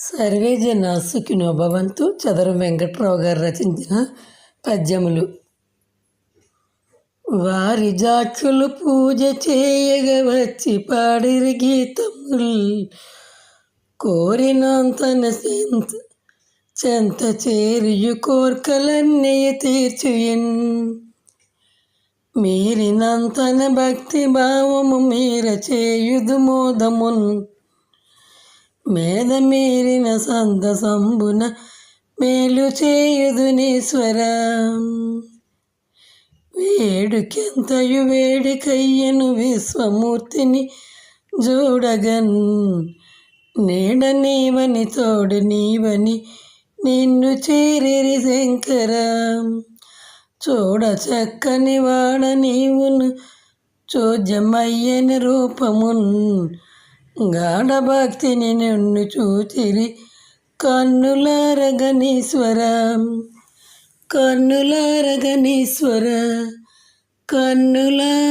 Survey జన సుఖినో భవంతు. చదరం వెంకట్రావు గారు రచించిన పద్యములు. వారి జాక్షులు పూజ చేయగ వచ్చి పాడిరి గీతముల్. కోరినంతన చెంత చెంత చేరియు కోర్కలన్నీ తీర్చుయిన్ మీరినంతన భక్తి భావము మీర చేయుదు మోదమున్ మేధ మీరిన సంతసంబున మేలు చేయుదునీశ్వర వేడుకెంతయు వేడికయ్యను విశ్వమూర్తిని చూడగన్ నీడ నీవని తోడు నీవని నిన్ను చేరిరి శంకర. చూడ చక్కని వాడ నీవును చోద్యమయ్యని రూపమున్. గాఢ భక్తిని నిన్ను చూచిరి. కన్నులారగనీశ్వర కన్నులారగనీశ్వర కన్నులారగనీశ్వర.